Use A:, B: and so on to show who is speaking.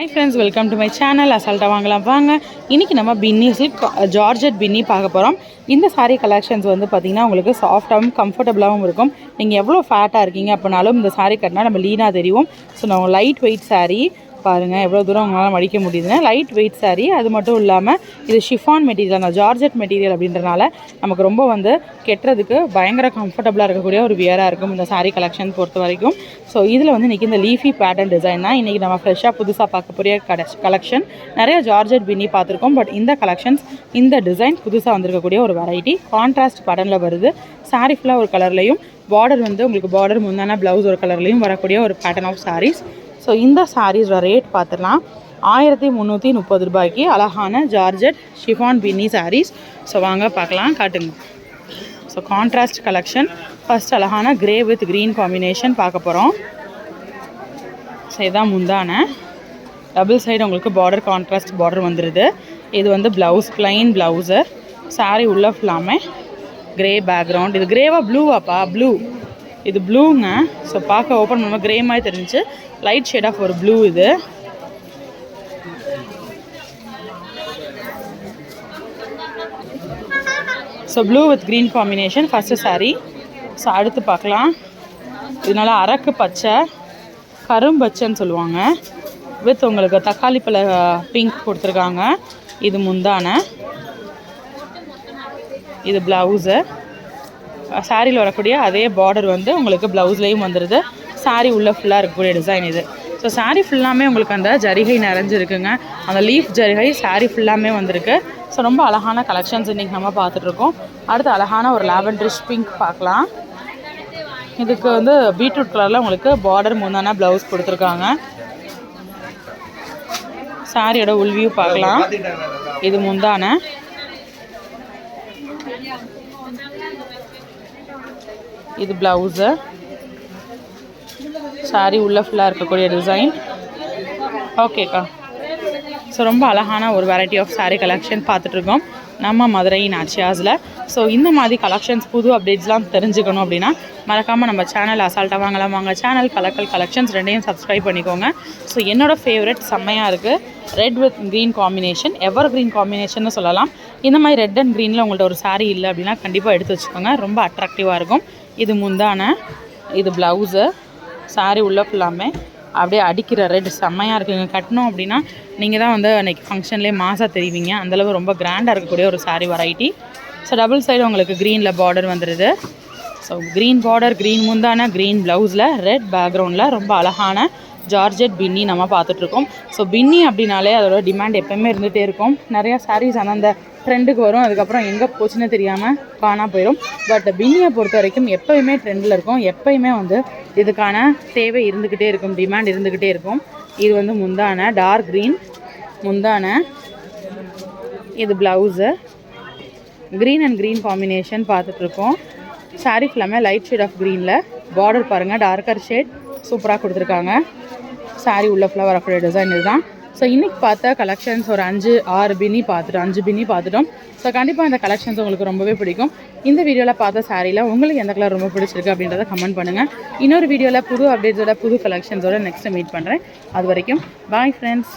A: Hi friends welcome to my channel அசால்ட்டாக வாங்கலாம். வாங்க. இன்றைக்கி நம்ம பின்னி சில்க் பின்னி பார்க்க போகிறோம் இந்த சாரீ கலெக்ஷன்ஸ் வந்து பார்த்திங்கன்னா உங்களுக்கு சாஃப்டாகவும் கம்ஃபர்டபுளாகவும் இருக்கும். நீங்கள் எவ்வளோ ஃபேட்டாக இருக்கீங்க அப்படின்னாலும் இந்த சாரீ கட்டினா நம்ம லீனாக தெரியும். ஸோ நம்ம லைட் வெயிட் சாரீ பாருங்கள் எவ்வளோ தூரம் உங்களால் மடிக்க முடியுதுன்னா. லைட் வெயிட் saree அது மட்டும் இல்லாமல் இது ஷிஃபான் மெட்டீரியல் அந்த ஜார்ஜெட் மெட்டீரியல் அப்படின்றனால நமக்கு ரொம்ப வந்து கெட்டுறதுக்கு பயங்கர கம்ஃபர்டபுளாக இருக்கக்கூடிய ஒரு வியராக இருக்கும் இந்த சாரீ கலெக்ஷன் பொறுத்த வரைக்கும். ஸோ இதில் வந்து இன்றைக்கி இந்த லீஃபி பேட்டர்ன் டிசைன் தான் இன்றைக்கி நம்ம ஃப்ரெஷ்ஷாக புதுசாக பார்க்கக்கூடிய கடை கட கலெக்ஷன் நிறைய ஜார்ஜெட் பின்னி பார்த்துருக்கோம் பட் இந்த கலெக்ஷன்ஸ் இந்த டிசைன் புதுசாக வந்திருக்கக்கூடிய ஒரு வெரைட்டி கான்ட்ராஸ்ட் பேட்டர்னில் வருது. சாரீ ஃபுல்லாக ஒரு கலர்லையும் பார்டர் வந்து உங்களுக்கு பார்டர் முந்தான ப்ளவுஸ் ஒரு கலர்லையும் வரக்கூடிய ஒரு பேட்டர்ன் ஆஃப் சாரீஸ் ஸோ இந்த சாரீஸோட ரேட் பார்த்துலாம் ஆயிரத்தி முந்நூற்றி முப்பது ரூபாய்க்கு அழகான ஜார்ஜட் ஷிஃபான் பின்னி சாரீஸ் ஸோ வாங்க பார்க்கலாம் காட்டுங்க. ஸோ கான்ட்ராஸ்ட் கலெக்ஷன் ஃபஸ்ட் அழகான கிரே வித் க்ரீன் காம்பினேஷன் பார்க்க போகிறோம் ஸோ இதான் முந்தான. டபுள் சைடு உங்களுக்கு பார்டர் கான்ட்ராஸ்ட் பார்டர் வந்துடுது இது வந்து ப்ளவுஸ் ப்ளைன் ப்ளவுஸு சாரீ உள்ள ஃபுல்லாமே கிரே பேக்ரவுண்ட் இது கிரேவா ப்ளூவாப்பா ப்ளூ இது ப்ளூங்க ஸோ பார்க்க ஓப்பன் பண்ணும்போது கிரே மாதிரி தெரிஞ்சு லைட் ஷேட் ஆஃப் ஒரு ப்ளூ இது. So blue with green combination first saree so அடுத்து பார்க்கலாம். இதனால அரக்கு பச்சை கரும்பச்சைன்னு சொல்லுவாங்க. வித் உங்களுக்கு தக்காளி பழ பிங்க் கொடுத்துருக்காங்க. இது முந்தான. இது ப்ளவுஸு சாரியில் வரக்கூடிய அதே பார்டர் வந்து உங்களுக்கு ப்ளவுஸ்லேயும் வந்துடுது சாரி உள்ளே ஃபுல்லாக இருக்கக்கூடிய டிசைன் இது. ஸோ சாரீ ஃபுல்லாமே உங்களுக்கு அந்த ஜரிகை நிறைஞ்சிருக்குங்க. அந்த லீஃப் ஜரிகை saree ஃபுல்லாமே வந்திருக்கு. ஸோ ரொம்ப அழகான கலெக்ஷன்ஸ் இன்றைக்கி நம்ம பார்த்துட்ருக்கோம். அடுத்து அழகான ஒரு லாவெண்டரிஷ் பிங்க் பார்க்கலாம். இதுக்கு வந்து பீட்ரூட் கலரில் உங்களுக்கு பார்டர் முந்தான ப்ளவுஸ் கொடுத்துருக்காங்க. சாரியோட உள்வியூ பார்க்கலாம். இது முந்தான. இது ப்ளவுஸு. சாரி உள்ள ஃபுல்லாக இருக்கக்கூடிய டிசைன் ஓகேக்கா ஸோ ரொம்ப அழகான ஒரு வெரைட்டி ஆஃப் சாரீ கலெக்ஷன் பார்த்துட்ருக்கோம் நம்ம மதுரை நாச்சியாஸில் ஸோ இந்த மாதிரி கலெக்ஷன்ஸ் புது அப்டேட்ஸ்லாம் தெரிஞ்சுக்கணும் அப்படின்னா மறக்காமல் நம்ம சேனல் அசால்ட்டாக வாங்கலாம். வாங்க சேனல் கலக்கல் கலெக்ஷன்ஸ் ரெண்டையும் சப்ஸ்கிரைப் பண்ணிக்கோங்க. ஸோ என்னோட ஃபேவரட் செம்மையாக இருக்குது red with green combination evergreen combination சொல்லலாம். இந்த மாதிரி ரெட் அண்ட் க்ரீனில் உங்கள்ட்ட ஒரு சாரீ இல்லை அப்படின்னா கண்டிப்பாக எடுத்து வச்சுக்கோங்க. ரொம்ப அட்ராக்டிவாக இருக்கும். இது முந்தான இது ப்ளவுஸு சாரீ உள்ள ஃபுல்லாமே அப்படியே அடிக்கிற ரெட் செம்மையாக இருக்குங்க கட்டணும் அப்படின்னா நீங்கள் தான் வந்து அன்றைக்கி ஃபங்க்ஷன்லேயே மாசாக தெரிவிங்க. அந்தளவு ரொம்ப கிராண்டாக இருக்கக்கூடிய ஒரு saree variety so double side உங்களுக்கு க்ரீனில் பார்டர் வந்துடுது ஸோ க்ரீன் பார்டர் க்ரீன் முந்தான க்ரீன் ப்ளவுஸில் ரெட் பேக்ரவுண்டில் ரொம்ப அழகான ஜார்ஜெட் பின்னி நம்ம பார்த்துட்ருக்கோம். ஸோ பின்னி அப்படின்னாலே அதோட டிமாண்ட் எப்போயுமே இருந்துகிட்டே இருக்கும். நிறையா sarees அந்தந்த ட்ரெண்டுக்கு வரும். அதுக்கப்புறம் எங்கே போச்சுன்னு தெரியாமல் காணா போயிடும் பட் பின்னியை பொறுத்த வரைக்கும் எப்போயுமே ட்ரெண்டில் இருக்கும். எப்போயுமே வந்து இதுக்கான தேவை இருந்துக்கிட்டே இருக்கும். டிமாண்ட் இருந்துக்கிட்டே இருக்கும். இது வந்து முந்தான டார்க் க்ரீன் முந்தான இது blouse green and green combination பார்த்துட்ருக்கோம். சாரீ ஃபுல்லாமே லைட் ஷேட் ஆஃப் க்ரீனில் பார்டர் பாருங்கள் டார்க்கர் ஷேட் சூப்பராக கொடுத்துருக்காங்க. Saree உள்ள ஃப்ளவர் அப்படியே டிசைன் இதுதான் ஸோ இன்றைக்கி பார்த்த கலெக்ஷன்ஸ் ஒரு அஞ்சு ஆறு பின்னி பார்த்துட்டோம் அஞ்சு பின்னி பார்த்துட்டோம். ஸோ கண்டிப்பாக இந்த கலெக்ஷன்ஸ் உங்களுக்கு ரொம்பவே பிடிக்கும். இந்த வீடியோவில் பார்த்த சாரியில் உங்களுக்கு எந்த கலர் ரொம்ப பிடிச்சிருக்கு அப்படின்றத கமெண்ட் பண்ணுங்கள் இன்னொரு வீடியோவில் புது அப்டேட்ஸோட புது கலெக்ஷன்ஸோட நெக்ஸ்ட்டு மீட் பண்ணுறேன் அது வரைக்கும் பாய் ஃப்ரெண்ட்ஸ்